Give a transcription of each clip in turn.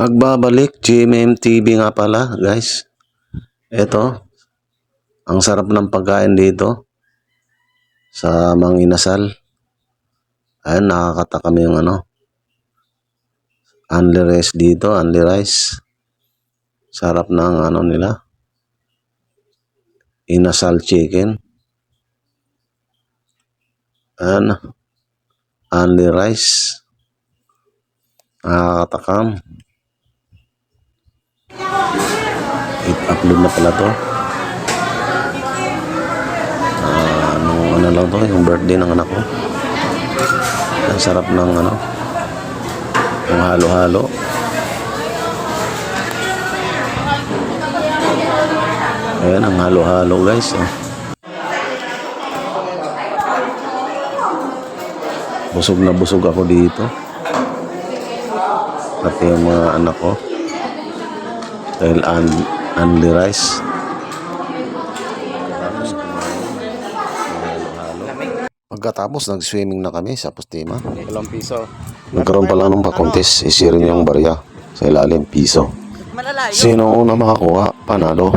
Nagbabalik, GMM TV nga pala, guys. Ito, ang sarap ng pagkain dito sa Mang Inasal. Ayan, nakakatakam yung ano. Only rice dito, only rice. Sarap ng ano nila. Inasal chicken. Ayan, only rice. Nakakatakam. I-upload na pala to. Ah, nung ano lang to, yung birthday ng anak ko. Ang sarap ng ano, yung halo-halo. Ayan, ang halo-halo guys. Oh. Busog na busog ako dito. Pati yung mga anak ko. Dahil only rice. Pagkatapos, nag-swimming na kami sa Postima. Dalawang piso. Nagkaroon pa lang ng pa-contest. Isirin yung barya sa ilalim, piso. Malalayo. Sino ang una makakuha? Panalo.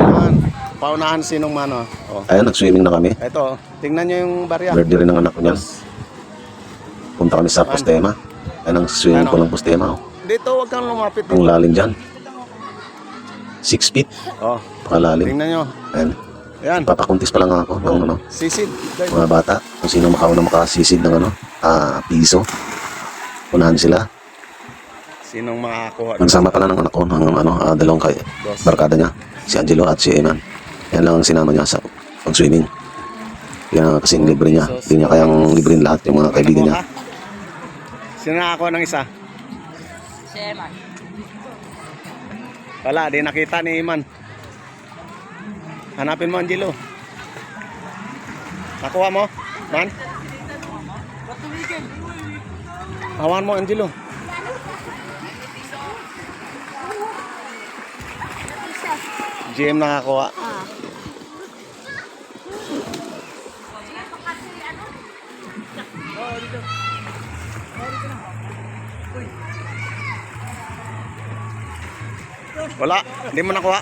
Paunahan. Sinong mano. Oh. Ayan, nag-swimming na kami. Ito, tingnan nyo yung barya. Birthday rin ng anak ko niyan. Punta kami sa Postema. Ayan ang swimming pool ng Postema. Oh. Dito, huwag kang lumapit. Ang lalim dyan. 6 feet. Oh, Pakalalim. tingnan nyo. Ayan. Yan, Papakuntis pa lang ako ng ano, sisid. Mga bata. Kung sino makauna makasisid ng ano, ah, piso. Unahan sila. Sinong makakuha? Nagsama pala ng anak ko ng ano, ah, dalawang kay barkada niya. Si Angelo at si Eman. Yan lang ang sinama niya sa pag-swimming. Yan ang kasing libre niya. Hindi niya kayang librein lahat yung mga kaibigan niya. Sino nakakuha ng isa? Sema. Wala, di nakita ni Iman. Hanapin mo, Angelo. Nakuha mo? Man? Hawan mo, Angelo. GM nakakuha. Wala, hindi mo nakuha.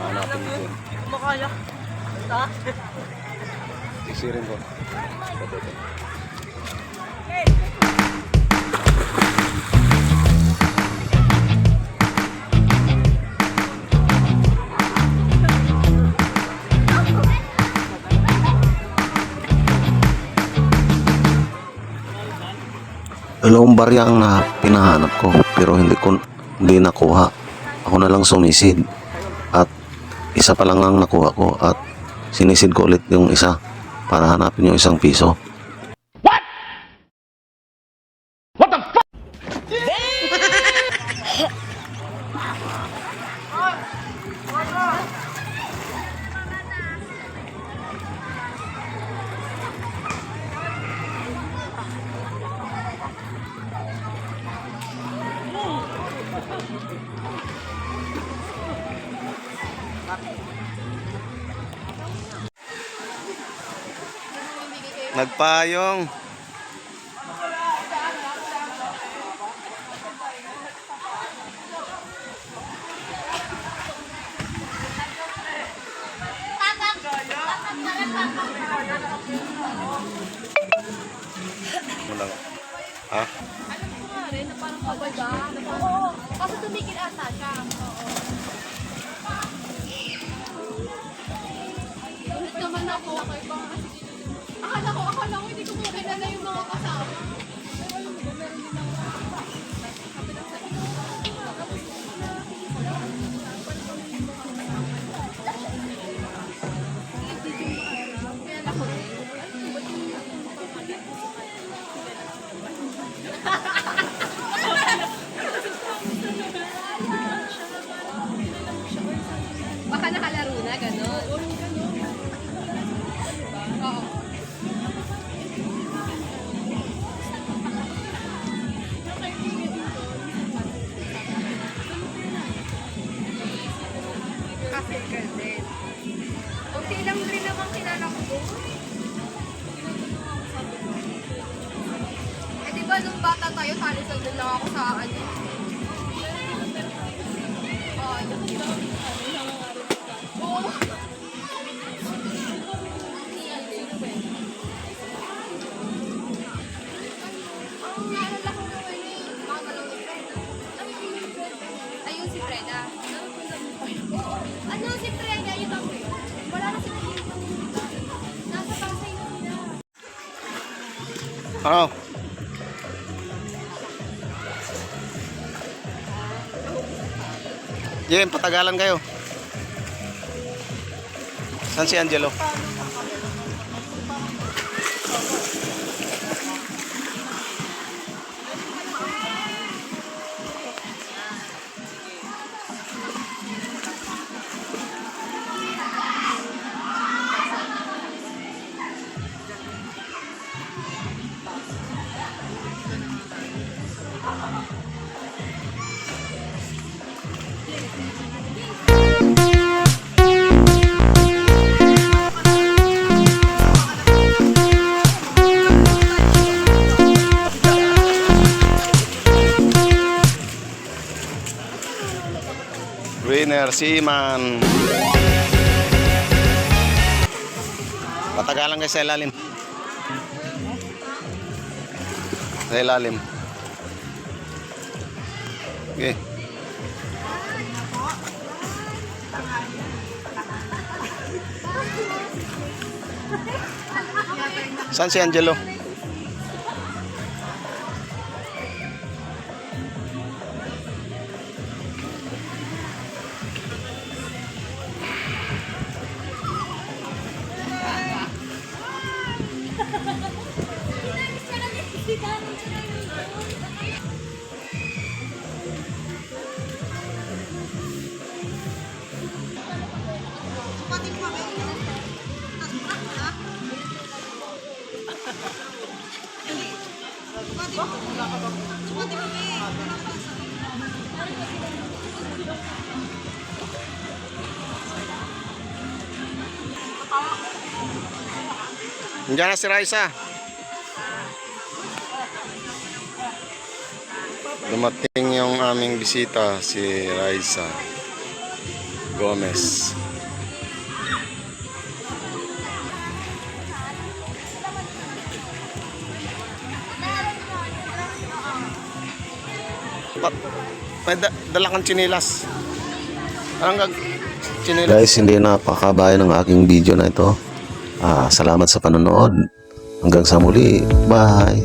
Hanapin ko. Makaya. Ta? Sisirin ko. Dalawang barya ang na pinahanap ko pero hindi ko hindi nakuha. Ako na lang sumisid. At isa pa lang ang nakuha ko at sinisid ko ulit yung isa para hanapin yung isang piso. Nagpayong. Wala. Ah, Alam ko nga rin na parang. Na parang, oo, kaso tumigil ata siya. Oo. Ulit naman ako. Akala ko, ko hindi ko mo kilala yung mga kasama. Freda. Oo. Ano si Freda? Yung ako. Wala na si Freda. Nasa Pasay na. Ano? Jem, patagalan kayo. San si Angelo? Winner, Seaman. Patagalan kayo sa ilalim. Sa ilalim. Okay. Saan si Angelo? Nandiyan na si Raisa. Dumating yung aming bisita, si Raisa Gomez. Pat, may da, dala kang chinilas. Anong gag... Chinilas? Guys, hindi napakabayan ng aking video na ito. Ah, salamat sa panonood. Hanggang sa muli. Bye!